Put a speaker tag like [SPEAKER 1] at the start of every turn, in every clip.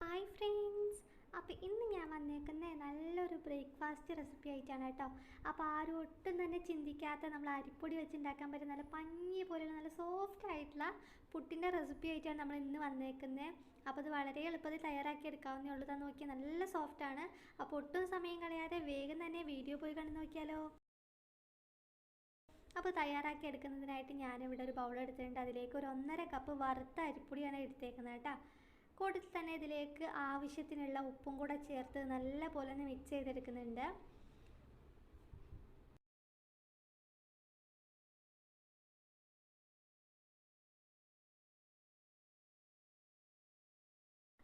[SPEAKER 1] Hi friends അപ്പോൾ ഇന്ന് ഞാൻ വന്നേക്കുന്നത് നല്ലൊരു ബ്രേക്ക്ഫാസ്റ്റ് റെസിപ്പി ആയിട്ടാണ് കേട്ടോ. അപ്പോൾ ആരും ഒട്ടും തന്നെ ചിന്തിക്കാത്ത നമ്മൾ അരിപ്പൊടി വെച്ച് ഉണ്ടാക്കാൻ പറ്റുന്ന നല്ല പഞ്ഞി പോലെയുള്ള നല്ല സോഫ്റ്റ് ആയിട്ടുള്ള പുട്ടിന്റെ റെസിപ്പി ആയിട്ടാണ് നമ്മൾ ഇന്ന് വന്നേക്കുന്നത് അപ്പോൾ അത് വളരെ എളുപ്പത്തിൽ തയ്യാറാക്കി എടുക്കാവുന്നേ ഉള്ളൂ. തന്നെ നോക്കിയാൽ നല്ല സോഫ്റ്റാണ് അപ്പോൾ ഒട്ടും സമയം കളയാതെ വേഗം തന്നെ വീഡിയോ പോയി കണ്ടു നോക്കിയാലോ? അപ്പോൾ തയ്യാറാക്കി എടുക്കുന്നതിനായിട്ട് ഞാനിവിടെ ഒരു ബൗൾ എടുത്തിട്ടുണ്ട്. അതിലേക്ക് ഒരു ഒന്നര കപ്പ് വറുത്ത അരിപ്പൊടിയാണ് എടുത്തേക്കുന്നത് കേട്ടോ. കൂട്ടത്തിൽ തന്നെ ഇതിലേക്ക് ആവശ്യത്തിനുള്ള ഉപ്പും കൂടെ ചേർത്ത് നല്ല പോലെ ഒന്ന് മിക്സ് ചെയ്തെടുക്കുന്നുണ്ട്.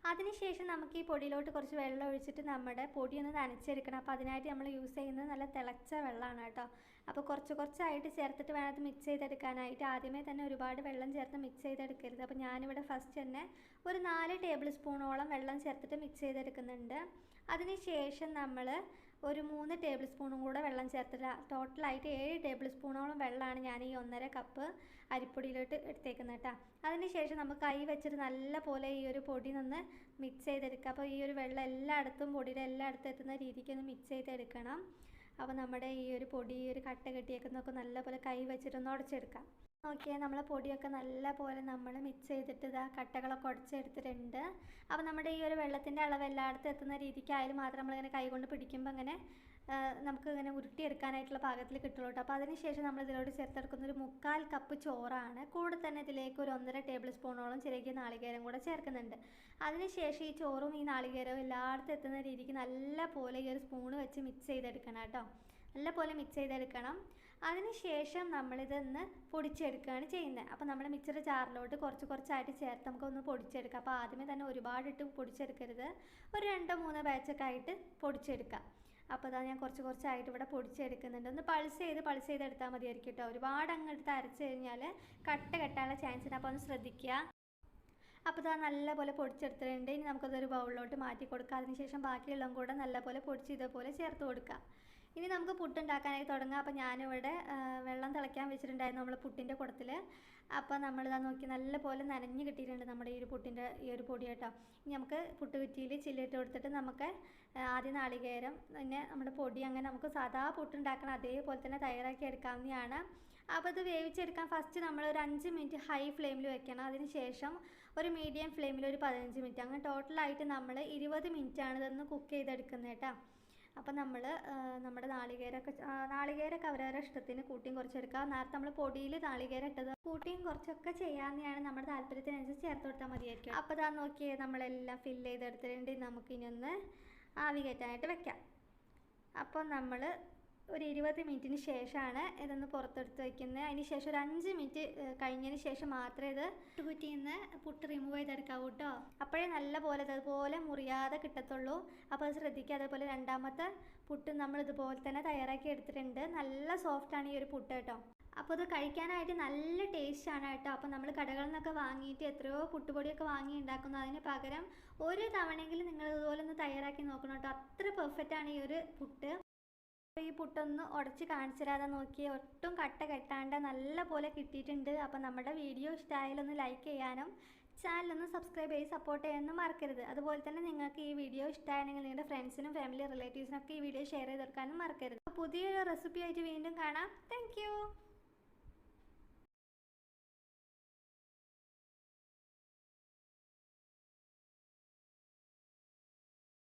[SPEAKER 1] അതിനുശേഷം നമുക്ക് ഈ പൊടിയിലോട്ട് കുറച്ച് വെള്ളം ഒഴിച്ചിട്ട് നമ്മുടെ പൊടി ഒന്ന് നനച്ചെടുക്കണം. അപ്പോൾ അതിനായിട്ട് നമ്മൾ യൂസ് ചെയ്യുന്നത് നല്ല തിളച്ച വെള്ളമാണ് കേട്ടോ. അപ്പോൾ കുറച്ച് കുറച്ചായിട്ട് ചേർത്തിട്ട് വേണം അത് മിക്സ് ചെയ്തെടുക്കാനായിട്ട്. ആദ്യമേ തന്നെ ഒരുപാട് വെള്ളം ചേർത്ത് മിക്സ് ചെയ്തെടുക്കരുത്. അപ്പോൾ ഞാനിവിടെ ഫസ്റ്റ് തന്നെ ഒരു നാല് ടേബിൾ സ്പൂണോളം വെള്ളം ചേർത്തിട്ട് മിക്സ് ചെയ്തെടുക്കുന്നുണ്ട്. അതിനുശേഷം നമ്മൾ ഒരു മൂന്ന് ടേബിൾ സ്പൂണും കൂടെ വെള്ളം ചേർത്തിട്ട് ടോട്ടലായിട്ട് ഏഴ് ടേബിൾ സ്പൂണോളം വെള്ളമാണ് ഞാൻ ഈ ഒന്നര കപ്പ് അരിപ്പൊടിയിലോട്ട് എടുത്തേക്കുന്നത് കേട്ടോ അതിനുശേഷം നമുക്ക് കൈ വെച്ചിട്ട് നല്ല പോലെ ഈ ഒരു പൊടി നിന്ന് മിക്സ് ചെയ്തെടുക്കുക അപ്പോൾ ഈ ഒരു വെള്ളം എല്ലായിടത്തും പൊടിയുടെ എല്ലായിടത്തും എത്തുന്ന രീതിക്ക് ഒന്ന് മിക്സ് ചെയ്തെടുക്കണം. അപ്പോൾ നമ്മുടെ ഈ ഒരു പൊടി ഒരു കട്ട കെട്ടിയേക്കുന്നതൊക്കെ നല്ലപോലെ കൈ വെച്ചിട്ടൊന്ന് ഉടച്ചെടുക്കാം. നോക്കിയാൽ നമ്മളെ പൊടിയൊക്കെ നല്ല പോലെ നമ്മൾ മിക്സ് ചെയ്തിട്ട് ഇതാ കട്ടകളൊക്കെ ഉടച്ചെടുത്തിട്ടുണ്ട്. അപ്പോൾ നമ്മുടെ ഈ ഒരു വെള്ളത്തിന്റെ അളവ് എല്ലായിടത്തും എത്തുന്ന രീതിക്കായാലും മാത്രം നമ്മളിങ്ങനെ കൈ കൊണ്ട് പിടിക്കുമ്പോൾ ഇങ്ങനെ നമുക്ക് ഇങ്ങനെ ഉരുട്ടിയെടുക്കാനായിട്ടുള്ള പാകത്തിൽ കിട്ടുള്ളൂ കേട്ടോ അപ്പോൾ അതിനുശേഷം നമ്മൾ ഇതിലോട് ചേർത്തെടുക്കുന്ന ഒരു മുക്കാൽ കപ്പ് ചോറാണ്. കൂടെ തന്നെ ഇതിലേക്ക് ഒരു ഒന്നര ടേബിൾ സ്പൂണോളം ചെറിയ നാളികേരം കൂടെ ചേർക്കുന്നുണ്ട്. അതിനുശേഷം ഈ ചോറും ഈ നാളികേരവും എല്ലായിടത്തും എത്തുന്ന രീതിക്ക് നല്ല പോലെ ഈ ഒരു സ്പൂണ് വെച്ച് മിക്സ് ചെയ്തെടുക്കണം കേട്ടോ നല്ല പോലെ മിക്സ് ചെയ്തെടുക്കണം. അതിനുശേഷം നമ്മളിതൊന്ന് പൊടിച്ചെടുക്കുകയാണ് ചെയ്യുന്നത്. അപ്പോൾ നമ്മൾ മിക്സർ ചാറിലോട്ട് കുറച്ച് കുറച്ചായിട്ട് ചേർത്ത് നമുക്കൊന്ന് പൊടിച്ചെടുക്കാം. അപ്പോൾ ആദ്യമേ തന്നെ ഒരുപാടിട്ട് പൊടിച്ചെടുക്കരുത്. ഒരു രണ്ടോ മൂന്നോ ബാച്ചൊക്കെ ആയിട്ട് പൊടിച്ചെടുക്കാം. അപ്പോൾ അതാ ഞാൻ കുറച്ച് കുറച്ചായിട്ട് ഇവിടെ പൊടിച്ചെടുക്കുന്നുണ്ട്. ഒന്ന് പൾസ് ചെയ്ത് പൾസ് ചെയ്ത് എടുത്താൽ മതിയായിരിക്കും കേട്ടോ. ഒരുപാട് അങ്ങെടുത്ത് അരച്ച് കഴിഞ്ഞാൽ കട്ട കെട്ടാനുള്ള ചാൻസ് ഉണ്ട്. അപ്പോൾ ഒന്ന് ശ്രദ്ധിക്കുക. അപ്പോൾ ഇതാ നല്ലപോലെ പൊടിച്ചെടുത്തിട്ടുണ്ട്. ഇനി നമുക്കതൊരു ബൗളിലോട്ട് മാറ്റി കൊടുക്കാം. അതിനുശേഷം ബാക്കിയുള്ളതും കൂടെ നല്ലപോലെ പൊടിച്ച് ഇതേപോലെ ചേർത്ത് കൊടുക്കാം. ഇനി നമുക്ക് പുട്ടുണ്ടാക്കാനായി തുടങ്ങാം. അപ്പോൾ ഞാനിവിടെ വെള്ളം തിളയ്ക്കാൻ വെച്ചിട്ടുണ്ടായിരുന്നു നമ്മൾ പുട്ടിന്റെ കുടത്തിൽ അപ്പോൾ നമ്മളിതാ നോക്കി നല്ലപോലെ നനഞ്ഞ് കിട്ടിയിട്ടുണ്ട് നമ്മുടെ ഈ ഒരു പുട്ടിന്റെ ഈ ഒരു പൊടി കേട്ടോ. ഇനി നമുക്ക് പുട്ട് കുറ്റിയിൽ ചില്ലിട്ട് കൊടുത്തിട്ട് നമുക്ക് ആദ്യം നാളികേരം പിന്നെ നമ്മുടെ പൊടി അങ്ങനെ നമുക്ക് സാധാ പുട്ടുണ്ടാക്കണം അതേപോലെ തന്നെ തയ്യാറാക്കി എടുക്കാവുന്നതാണ്. അപ്പോൾ ഇത് വേവിച്ചെടുക്കാൻ ഫസ്റ്റ് നമ്മൾ ഒരു അഞ്ച് മിനിറ്റ് ഹൈ ഫ്ലെയിമിൽ വെക്കണം. അതിന് ശേഷം ഒരു മീഡിയം ഫ്ലെയിമിൽ ഒരു പതിനഞ്ച് മിനിറ്റ്. അങ്ങനെ ടോട്ടലായിട്ട് നമ്മൾ ഇരുപത് മിനിറ്റാണ് ഇതൊന്ന് കുക്ക് ചെയ്തെടുക്കുന്നത് കേട്ടോ. അപ്പം നമ്മൾ നമ്മുടെ നാളികേരമൊക്കെ നാളികേരമൊക്കെ അവരവരുടെ ഇഷ്ടത്തിന് കൂട്ടിയും കുറച്ചെടുക്കുക നേരത്തെ നമ്മൾ പൊടിയിൽ നാളികേരം ഇട്ടത് കൂട്ടിയും കുറച്ചൊക്കെ ചെയ്യാമെന്നാണ് നമ്മുടെ താല്പര്യത്തിനനുസരിച്ച് ചേർത്ത് കൊടുത്താൽ മതിയായിരിക്കും. അപ്പോൾ ദാ നോക്കിയേ നമ്മളെല്ലാം ഫില്ല് നമുക്കിനി ഒന്ന് ആവി കയറ്റാനായിട്ട് വെക്കാം. അപ്പോൾ നമ്മൾ ഒരു ഇരുപത് മിനിറ്റിന് ശേഷമാണ് ഇതൊന്ന് പുറത്തെടുത്ത് വയ്ക്കുന്നത്. അതിന് ശേഷം ഒരു അഞ്ച് മിനിറ്റ് കഴിഞ്ഞതിന് ശേഷം മാത്രമേ ഇത് കുറ്റിയിൽ നിന്ന് പുട്ട് റിമൂവ് ചെയ്തെടുക്കാവൂ കേട്ടോ. അപ്പോഴേ നല്ല പോലെ ഇതുപോലെ മുറിയാതെ കിട്ടത്തുള്ളൂ. അപ്പോൾ അത് ശ്രദ്ധിക്കുക. അതേപോലെ രണ്ടാമത്തെ പുട്ട് നമ്മൾ ഇതുപോലെ തന്നെ തയ്യാറാക്കി എടുത്തിട്ടുണ്ട്. നല്ല സോഫ്റ്റാണ് ഈ ഒരു പുട്ട് കേട്ടോ. അപ്പോൾ ഇത് കഴിക്കാനായിട്ട് നല്ല ടേസ്റ്റാണ് കേട്ടോ. അപ്പോൾ നമ്മൾ കടകളിൽ നിന്നൊക്കെ വാങ്ങിയിട്ട് എത്രയോ പുട്ടുപൊടിയൊക്കെ വാങ്ങി ഉണ്ടാക്കുന്നു. അതിന് പകരം ഒരു തവണയെങ്കിലും നിങ്ങൾ ഇതുപോലെ ഒന്ന് തയ്യാറാക്കി നോക്കണം കേട്ടോ. അത്ര പെർഫെക്റ്റ് ആണ് ഈ ഒരു പുട്ട്. ഈ പുട്ടൊന്ന് ഉടച്ച് കാണിച്ചു തരാതെ നോക്കി ഒട്ടും കട്ട കെട്ടാണ്ട് നല്ല പോലെ കിട്ടിയിട്ടുണ്ട്. അപ്പോൾ നമ്മുടെ വീഡിയോ ഇഷ്ടമായാലൊന്ന് ലൈക്ക് ചെയ്യാനും ചാനലൊന്ന് സബ്സ്ക്രൈബ് ചെയ്ത് സപ്പോർട്ട് ചെയ്യാനൊന്നും മറക്കരുത്. അതുപോലെ തന്നെ നിങ്ങൾക്ക് ഈ വീഡിയോ ഇഷ്ടമാണെങ്കിൽ നിങ്ങളുടെ ഫ്രണ്ട്സിനും ഫാമിലി റിലേറ്റീവ്സിനൊക്കെ ഈ വീഡിയോ ഷെയർ ചെയ്ത് കൊടുക്കാനും മറക്കരുത്. പുതിയൊരു റെസിപ്പി ആയിട്ട് വീണ്ടും കാണാം. താങ്ക്